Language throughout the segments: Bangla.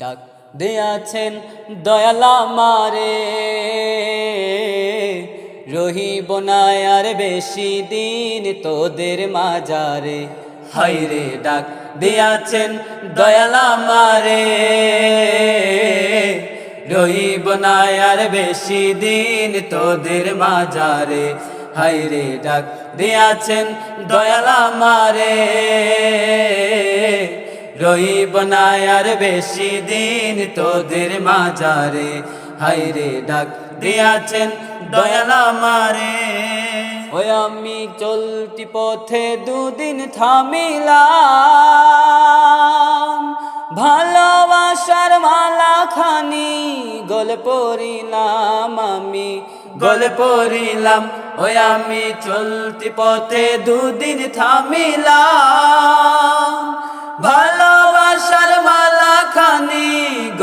ডাক দিয়াছেন, দয়ালা মারে রহিব না আর বেশি দিন তোদের মাজারে। হাইরে ডাক দিয়াছেন, দয়ালা মারে রহিব না আর বেশি দিন তোদের মাজারে। হাইরে ডাক দিয়াছেন, দয়ালা মারে রহিব না আর বেশি দিন তোদের মাজারে। হাইরে ডাক দিয়াছেন দয়ালা মারে ওই আমি চলতি পথে দুদিন থামিলাম। ভালোবাসার মালা খানি গল পড়িলাম আমি। গল পড়িলাম ওই আমি চলতি পথে দুদিন থামিলাম।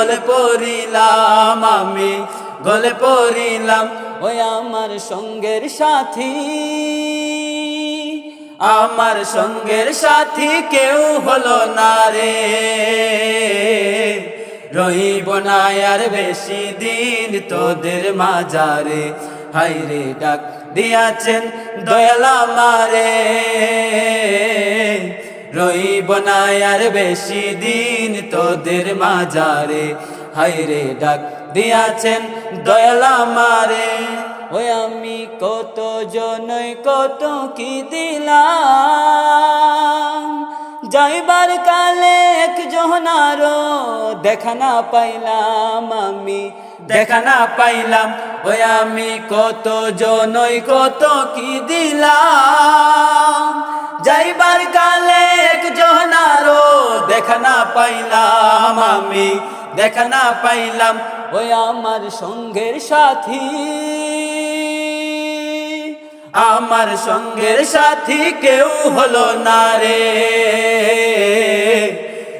গলে পড়িলাম আমি, গলে পড়িলাম ওই আমার সঙ্গের সাথী। আমার সঙ্গের সাথী কেউ হলো না রে। রহিব না আর বেশি দিন তোদের মাজারে হাইরে ডাক দিয়াছেন দয়ালা মারে রইব না আর বেশি দিন তোদের মাজারে। হাইরে ডাক দিয়াছেন দয়ালা মারে ওই আমি কত জনই কত কি দিলাম? যাইবার কালে এক জহনারও দেখা না পাইলাম আমি, দেখা না পাইলাম, ওই আমি কত জনই কত কি দিলাম। যাইবার কালে এক জহনারও দেখা না পাইলাম আমি, দেখা না পাইলাম, ওই আমার সঙ্গের সাথী। আমার সঙ্গের সাথী কেউ হলো না রে।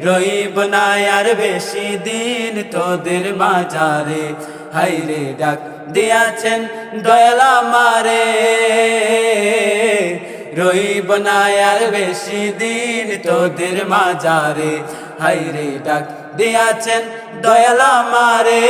রহিব না আর বেশি দিন তোদের বাজারে হাইরে ডাক দিয়াছেন দয়ালা মারে রইব না আর বেশি দিন তোদের মাজারে। হাইরে ডাক দিয়াছেন দয়ালা মারে